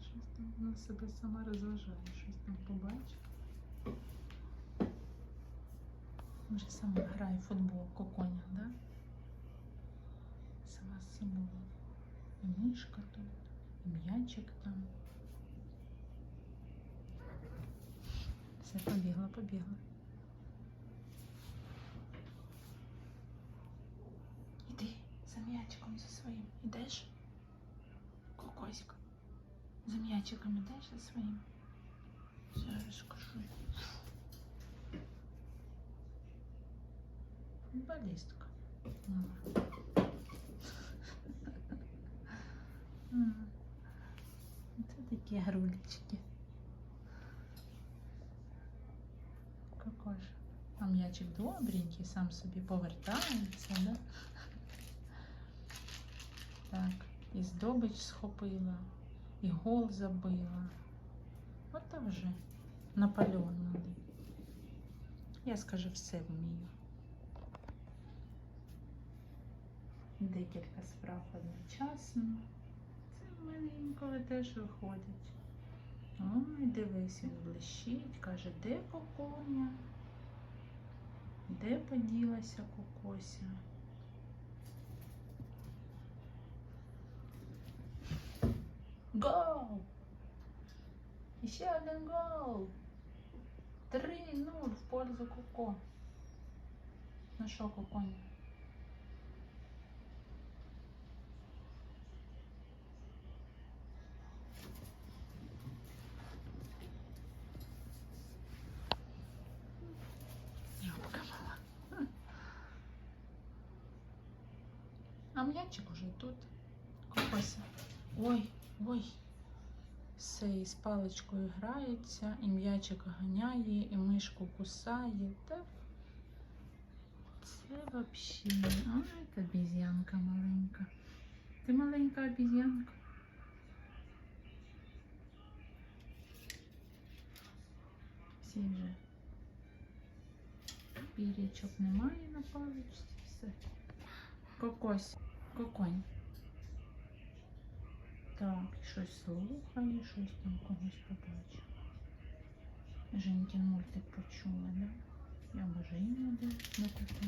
Щось там вона себе сама розважає, щось там побачить. Може сама грає в футбол коконя, да? Сама з собою. І мишка тут, і м'ячик там. Все, побігла, побігла. м'ячиком за своїм. Ідеш? Кокоська. За м'ячиком ідеш за своїм. Зараз скажу. Футболістка. Мала. М. Це такі грулечки. Какой же. А м'ячик добренький, сам собі повертається, да? І здобич схопила, і гол забила. От там вже Наполеон. Я скажу, все вмію. Декілька справ одночасно. Це в мене інколи теж виходить. Ой, дивись, він блищить, каже, де коконя? Де поділася кокося? Гол! Ще один гол! 3-0 в пользу Коко. Ну? Юбка мала. А м'ячик уже тут. Кокося. Ой, ой. Все, і з паличкою грається, і м'ячик ганяє, і мишку кусає. Та це вообще. Ай, та обіз'янка маленька. Ти маленька обіз'янка. Всі вже. Пірячок немає на паличці. Все. Кокось. Коконь. Так, щось слухає, щось там когось побачив. Женькін мультик почула, да? Я боже де на кухні.